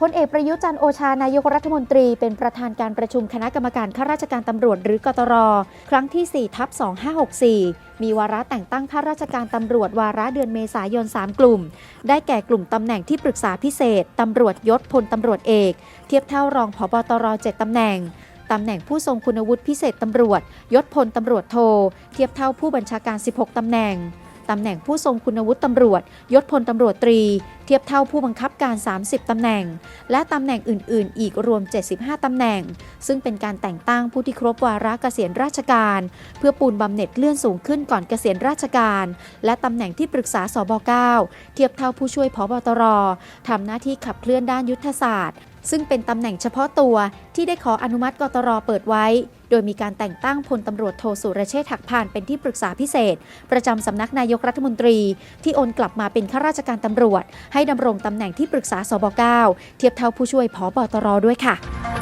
พลเอกประยุจันโอชานายกรัฐมนตรีเป็นประธานการประชุมคณะกรรมการข้าราชการตำรวจหรือกตร ครั้งที่4ทับ2564 มีวาระแต่งตั้งข้าราชการตำรวจวาระเดือนเมษายน 3 กลุ่ม ได้แก่กลุ่มตำแหน่งที่ปรึกษาพิเศษตำรวจยศพลตำรวจเอก เทียบเท่ารองผบตร 7ตำแหน่งตำแหน่งผู้ทรงคุณวุฒิพิเศษตำรวจ ยศพลตำรวจโท เทียบเท่าผู้บัญชาการ 16 ตำแหน่งตำแหน่งผู้ทรงคุณวุฒิตำรวจ ยศพลตำรวจตรี เทียบเท่าผู้บังคับการ 30 ตำแหน่ง และตำแหน่งอื่น ๆ อีกรวม 75 ตำแหน่ง ซึ่งเป็นการแต่งตั้งผู้ที่ครบวาระเกษียณราชการ เพื่อปูนบำเหน็จเลื่อนสูงขึ้นก่อนเกษียณราชการ และตำแหน่งที่ปรึกษาสบ9เทียบเท่าผู้ช่วยพบตรทำหน้าที่ขับเคลื่อนด้านยุทธศาสตร์ซึ่งเป็นตำแหน่งเฉพาะตัวที่ได้ขออนุมัติกตรเปิดไว้ โดยมีการแต่งตั้งพลตำรวจโทสุรเชษฐ์หักพานเป็นที่ปรึกษาพิเศษ ประจำสำนักนายกรัฐมนตรี ที่โอนกลับมาเป็นข้าราชการตำรวจ ใให้ดำรงตำแหน่งที่ปรึกษาสบ9เทียบเท่าผู้ช่วยพบตรด้วยค่ะ